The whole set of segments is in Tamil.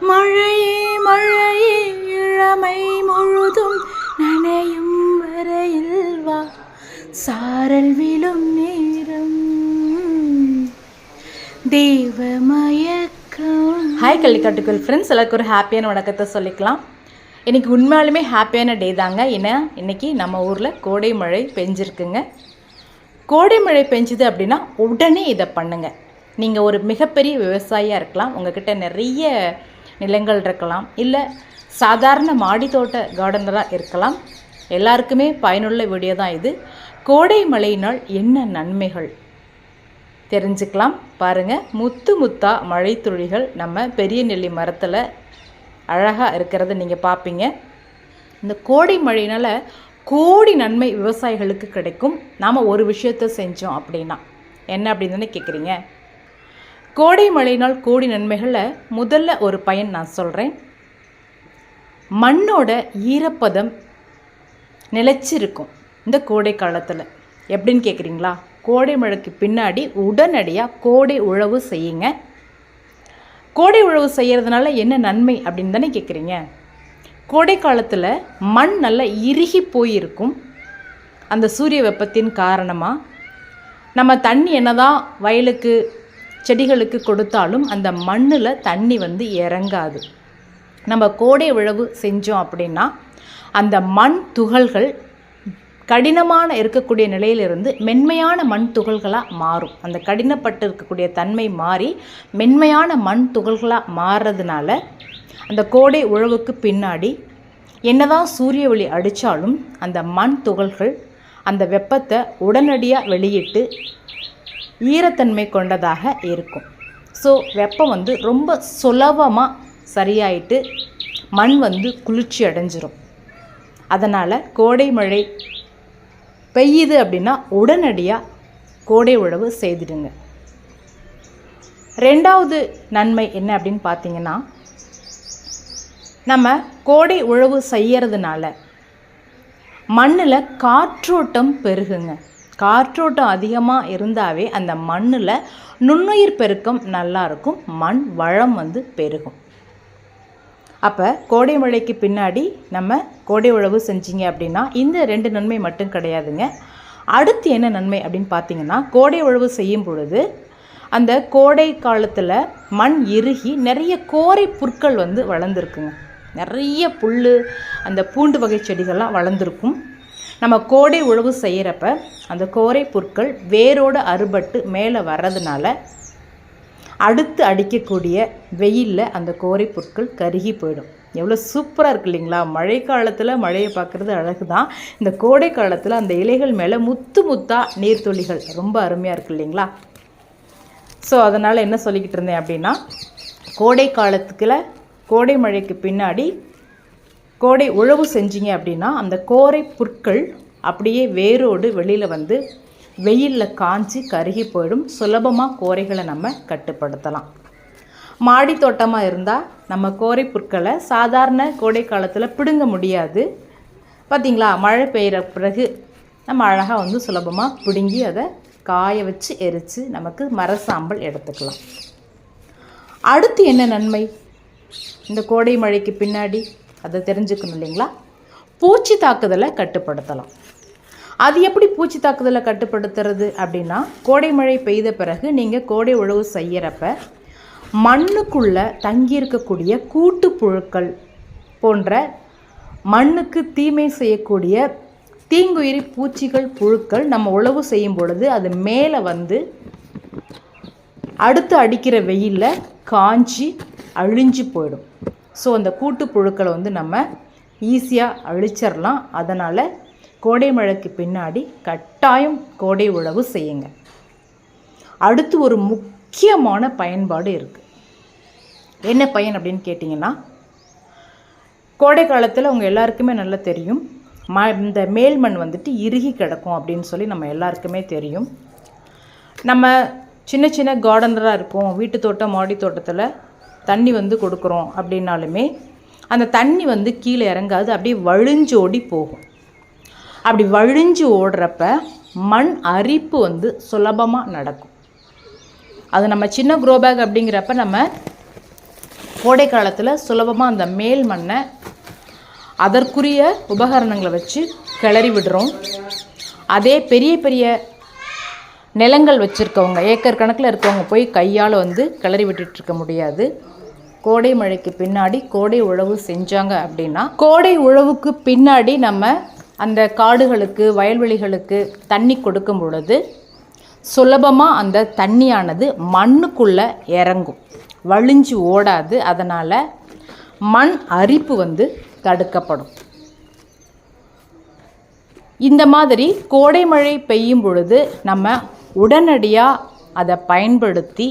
மழையே மழையே இளமை முழுதும் நனையும் வரையில் வா. சாரல் விழும் நேரம். தேவமயக்கம். ஹாய் கள்ளிக்காட்டுக்குள் ஃப்ரெண்ட்ஸ் எல்லாருக்கும் ஒரு ஹாப்பியான வணக்கத்தை சொல்லிக்கலாம். இன்றைக்கி உண்மையாலுமே ஹாப்பியான டே தாங்க. ஏன்னா இன்னைக்கு நம்ம ஊரில் கோடை மழை பெஞ்சிருக்குங்க. கோடை மழை பெஞ்சுது அப்படின்னா உடனே இதை பண்ணுங்கள் நீங்கள் ஒரு மிகப்பெரிய விவசாயியாக இருக்கலாம். உங்ககிட்ட நிறைய நிலங்கள் இருக்கலாம். இல்லை சாதாரண மாடி தோட்ட கார்டனராக இருக்கலாம். எல்லாருக்குமே பயனுள்ள வீடியோ தான் இது. கோடை மழையினால் என்ன நன்மைகள்? தெரிஞ்சுக்கலாம். பாருங்கள் முத்து முத்தா மழைத்துளிகள் நம்ம பெரிய நெல்லி மரத்தில் அழகாக இருக்கிறத நீங்கள் பார்ப்பீங்க இந்த கோடை மழையினால் கோடி நன்மை விவசாயிகளுக்கு கிடைக்கும். நாம் ஒரு விஷயத்தை செஞ்சோம் அப்படின்னா. என்ன அப்படின்னு தானே கேட்குறீங்க கோடை மழையினால் கோடி நன்மைகளில் முதல்ல ஒரு பயன் நான் சொல்கிறேன் மண்ணோட ஈரப்பதம் நிலைச்சிருக்கும் இந்த கோடை காலத்தில். எப்படின்னு கேட்குறீங்களா கோடை மழைக்கு பின்னாடி உடனடியாக கோடை உழவு செய்யுங்க. கோடை உழவு செய்கிறதுனால என்ன நன்மை அப்படின்னு தானே கேட்குறீங்க கோடை காலத்தில் மண் நல்லா இறுகி போயிருக்கும். அந்த சூரிய வெப்பத்தின் காரணமாக நம்ம தண்ணி என்னதான் வயலுக்கு செடிகளுக்கு கொடுத்தாலும் அந்த மண்ணில் தண்ணி வந்து இறங்காது. நம்ம கோடை உழவு செஞ்சோம் அப்படின்னா அந்த மண் துகள்கள் கடினமான இருக்கக்கூடிய நிலையிலிருந்து மென்மையான மண் துகள்களாக மாறும். அந்த கடினப்பட்டு இருக்கக்கூடிய தன்மை மாறி மென்மையான மண் துகள்களாக மாறுறதுனால அந்த கோடை உழவுக்கு பின்னாடி என்னதான் சூரிய ஒளி அடித்தாலும் அந்த மண் துகள்கள் அந்த வெப்பத்தை உடனடியாக வெளியிட்டு ஈரத்தன்மை கொண்டதாக இருக்கும். ஸோ வெப்பம் வந்து ரொம்ப சுலபமாக சரியாயிட்டு மண் வந்து குளிர்ச்சி அடைஞ்சிரும். அதனால் கோடை மழை பெய்யுது அப்படின்னா உடனடியாக கோடை உழவு செய்திடுங்க. ரெண்டாவது நன்மை என்ன அப்படின்னு பார்த்தீங்கன்னா நம்ம கோடை உழவு செய்யறதுனால மண்ணில் காற்றோட்டம் பெருகுங்க. காற்றோட்டம் அதிகமாக இருந்தாவே அந்த மண்ணில் நுண்ணுயிர் பெருக்கம் நல்லாயிருக்கும் மண் வளம் வந்து பெருகும். அப்போ கோடை மழைக்கு பின்னாடி நம்ம கோடை உழவு செஞ்சீங்க அப்படின்னா இந்த ரெண்டு நன்மை மட்டும் கிடையாதுங்க. அடுத்து என்ன நன்மை அப்படின்னு பார்த்தீங்கன்னா கோடை உழவு செய்யும் பொழுது அந்த கோடை காலத்தில் மண் இறுகி நிறைய கோரை புற்கள் வந்து வளர்ந்துருக்குங்க. நிறைய புல் அந்த பூண்டு வகை செடிகள்லாம் வளர்ந்துருக்கும். நம்ம கோடை உழவு செய்கிறப்ப அந்த கோரை புற்கள் வேரோடு அறுபட்டு மேலே வர்றதுனால அடுத்து அடிக்கக்கூடிய வெயிலில் அந்த கோரை புற்கள் கருகி போயிடும். எவ்வளோ சூப்பராக இருக்கு இல்லைங்களா? மழை காலத்தில் மழையை பார்க்குறது அழகு தான் இந்த கோடை காலத்தில் அந்த இலைகள் மேலே முத்து முத்தாக நீர்த்துளிகள் ரொம்ப அருமையாக இருக்கு இல்லைங்களா? ஸோ அதனால் என்ன சொல்லிக்கிட்டு இருந்தேன் அப்படின்னா கோடை காலத்துக்குள்ள கோடை மழைக்கு பின்னாடி கோடை உழவு செஞ்சீங்க அப்படின்னா அந்த கோரை புற்கள் அப்படியே வேரோடு வெளியில் வந்து வெயிலில் காஞ்சி கருகி போயிடும். சுலபமாக கோரைகளை நம்ம கட்டுப்படுத்தலாம். மாடி தோட்டமாக இருந்தால் நம்ம கோரை புற்களை சாதாரண கோடை காலத்தில் பிடுங்க முடியாது. பார்த்தீங்களா மழை பெய்கிற பிறகு நம்ம அழகாக வந்து சுலபமாக பிடுங்கி அதை காய வச்சு எரித்து நமக்கு மரசாம்பல் எடுத்துக்கலாம். அடுத்து என்ன நன்மை? இந்த கோடை மழைக்கு பின்னாடி அதை தெரிஞ்சுக்கணும் இல்லைங்களா? பூச்சி தாக்குதலை கட்டுப்படுத்தலாம். அது எப்படி பூச்சி தாக்குதலை கட்டுப்படுத்துறது அப்படின்னா கோடை மழை பெய்த பிறகு நீங்கள் கோடை உழவு செய்கிறப்ப மண்ணுக்குள்ளே தங்கியிருக்கக்கூடிய கூட்டு புழுக்கள் போன்ற மண்ணுக்கு தீமை செய்யக்கூடிய தீங்குயிரி பூச்சிகள் புழுக்கள் நம்ம உழவு செய்யும் பொழுது அது மேலே வந்து அடுத்து அடிக்கிற வெயிலில் காஞ்சி அழிஞ்சு போயிடும். ஸோ அந்த கூட்டு புழுக்களை வந்து நம்ம ஈஸியாக அழிச்சிடலாம் அதனால் கோடை மழைக்கு பின்னாடி கட்டாயம் கோடை உழவு செய்யுங்க. அடுத்து ஒரு முக்கியமான பயன்பாடு இருக்குது என்ன பயன் அப்படின்னு கேட்டிங்கன்னா கோடை காலத்தில் உங்கள் எல்லாருக்குமே நல்லா தெரியும். ம இந்த மேல் மண் வந்துட்டு இறுகி கிடக்கும் அப்படின்னு சொல்லி நம்ம எல்லாருக்குமே தெரியும். நம்ம சின்ன சின்ன கார்டனராக இருக்கும். வீட்டு தோட்டம் மாடி தோட்டத்தில் தண்ணி வந்து கொடுக்குறோம் அப்படின்னாலுமே அந்த தண்ணி வந்து கீழே இறங்காது அப்படியே வழிஞ்சு ஓடி போகும். அப்படி வழிஞ்சு ஓடுறப்ப மண் அரிப்பு வந்து சுலபமாக நடக்கும். அது நம்ம சின்ன க்ரோ பேக் அப்படிங்கிறப்ப நம்ம கோடை காலத்தில் சுலபமாக அந்த மேல் மண்ணை அதற்குரிய உபகரணங்களை வச்சு கிளறி விடுறோம். அதே பெரிய பெரிய நிலங்கள் வச்சுருக்கவங்க ஏக்கர் கணக்கில் இருக்கவங்க போய் கையால் வந்து கிளறி விட்டுட்டு இருக்க முடியாது. கோடை மழைக்கு பின்னாடி கோடை உழவு செஞ்சாங்க அப்படின்னா கோடை உழவுக்கு பின்னாடி நம்ம அந்த காடுகளுக்கு வயல்வெளிகளுக்கு தண்ணி கொடுக்கும் பொழுது சுலபமாக அந்த தண்ணியானது மண்ணுக்குள்ளே இறங்கும். வழிஞ்சு ஓடாது அதனால் மண் அரிப்பு வந்து தடுக்கப்படும். இந்த மாதிரி கோடை மழை பெய்யும் பொழுது நம்ம உடனடியாக அதை பயன்படுத்தி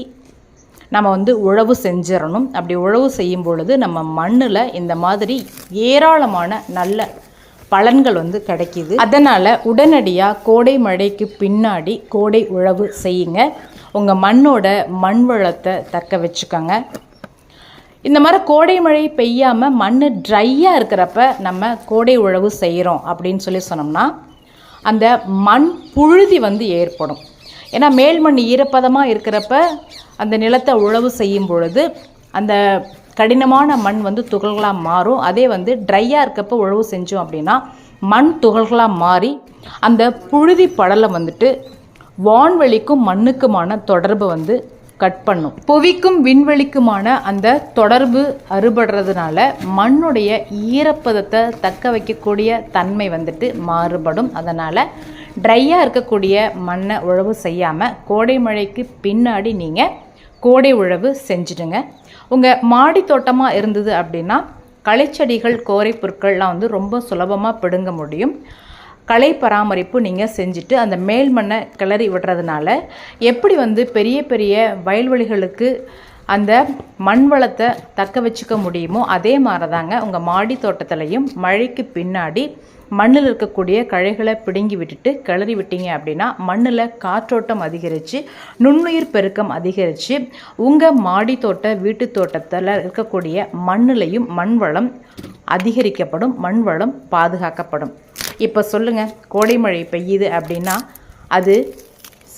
நம்ம வந்து உழவு செஞ்சிடணும். அப்படி உழவு செய்யும் பொழுது நம்ம மண்ணில் இந்த மாதிரி ஏராளமான நல்ல பலன்கள் வந்து கிடைக்கிது. அதனால் உடனடியாக கோடை மழைக்கு பின்னாடி கோடை உழவு செய்யுங்க. உங்கள் மண்ணோட மண் வளத்தை தக்க வச்சுக்கோங்க. இந்த மாதிரி கோடை மழை பெய்யாமல் மண் ட்ரையாக இருக்கிறப்ப நம்ம கோடை உழவு செய்கிறோம் அப்படின்னு சொல்லி சொன்னோம்னா அந்த மண் புழுதி வந்து ஏற்படும். ஏன்னா மேல் மண் ஈரப்பதமாக இருக்கிறப்ப அந்த நிலத்தை உழவு செய்யும் பொழுது அந்த கடினமான மண் வந்து துகள்களாக மாறும். அதே வந்து ட்ரையாக இருக்கப்போ உழவு செஞ்சோம் அப்படின்னா மண் துகள்களாக மாறி அந்த புழுதி படலை வந்துட்டு வான்வெளிக்கும் மண்ணுக்குமான தொடர்பு வந்து கட் பண்ணும். புவிக்கும் விண்வெளிக்குமான அந்த தொடர்பு அறுபடுறதுனால மண்ணுடைய ஈரப்பதத்தை தக்க வைக்கக்கூடிய தன்மை வந்துட்டு மாறுபடும். அதனால் ட்ரையாக இருக்கக்கூடிய மண்ணை உழவு செய்யாமல் கோடை மழைக்கு பின்னாடி நீங்கள் கோடை உழவு செஞ்சுடுங்க. உங்கள் மாடி தோட்டமாக இருந்தது அப்படின்னா களைச்செடிகள் கோரை பொருட்கள்லாம் வந்து ரொம்ப சுலபமாக பிடுங்க முடியும். களை பராமரிப்பு நீங்கள் செஞ்சுட்டு அந்த மேல் மண்ணை கிளறி விடுறதுனால எப்படி வந்து பெரிய பெரிய வயல்வெளிகளுக்கு அந்த மண் வளத்தை தக்க வச்சுக்க முடியுமோ அதே மாதிரி தாங்க உங்கள் மாடி தோட்டத்துலையும் மழைக்கு பின்னாடி மண்ணில் இருக்கக்கூடிய களைகளை பிடுங்கி விட்டுட்டு கிளறி விட்டீங்க அப்படின்னா மண்ணில் காற்றோட்டம் அதிகரித்து நுண்ணுயிர் பெருக்கம் அதிகரித்து உங்கள் மாடி தோட்ட வீட்டு தோட்டத்தில் இருக்கக்கூடிய மண்ணிலையும் மண் வளம் அதிகரிக்கப்படும் மண் வளம் பாதுகாக்கப்படும். இப்போ சொல்லுங்கள் கோடை மழை பெய்யுது அப்படின்னா அது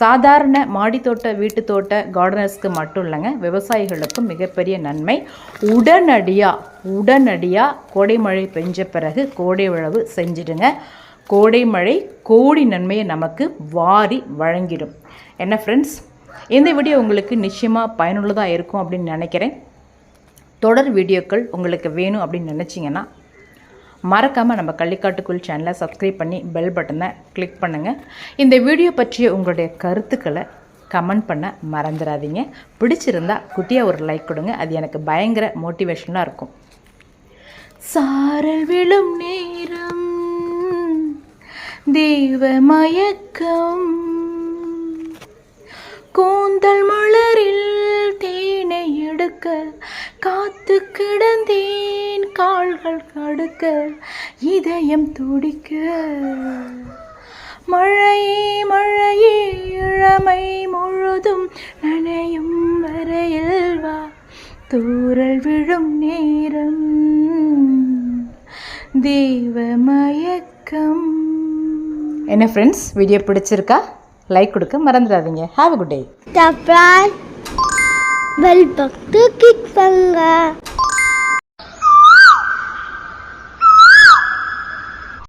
சாதாரண மாடித்தோட்ட வீட்டு தோட்ட கார்டனர்ஸ்க்கு மட்டும் இல்லைங்க விவசாயிகளுக்கும் மிகப்பெரிய நன்மை. உடனடியாக உடனடியாக கோடை மழை பெஞ்ச பிறகு கோடை உழவு செஞ்சிடுங்க. கோடை மழை கோடி நன்மையை நமக்கு வாரி வழங்கிடும். என்ன ஃப்ரெண்ட்ஸ் இந்த வீடியோ உங்களுக்கு நிச்சயமாக பயனுள்ளதாக இருக்கும் அப்படின்னு நினைக்கிறேன். தொடர் வீடியோக்கள் உங்களுக்கு வேணும் அப்படின்னு நினச்சிங்கன்னா மறக்காமல் நம்ம கள்ளிக்காட்டுக்குள் சேனலை சப்ஸ்கிரைப் பண்ணி பெல் பட்டனை கிளிக் பண்ணுங்கள் இந்த வீடியோ பற்றிய உங்களுடைய கருத்துக்களை கமெண்ட் பண்ண மறந்துடாதீங்க பிடிச்சிருந்தா குட்டியாக ஒரு லைக் கொடுங்க. அது எனக்கு பயங்கர மோட்டிவேஷனாக இருக்கும். சாரல் விழும் நேரம் தெய்வ மயக்கம் கூந்தல் மலரில் தேனை எடுக்க காத்து கிடந்தேன் கால்கள் கடுக்க இதயம் துடிக்க. மழையே மழையே இளமை முழுதும் நனையும் வரையில் வா. தூரல் விழும் நேரம் தெய்வ மயக்கம். என்ன ஃப்ரெண்ட்ஸ் வீடியோ பிடிச்சிருக்கா? லைக் கொடுக்க மறந்துடாதீங்க. ஹாவ் அ குட் டே பட்டு கிளிக் பண்ணுங்க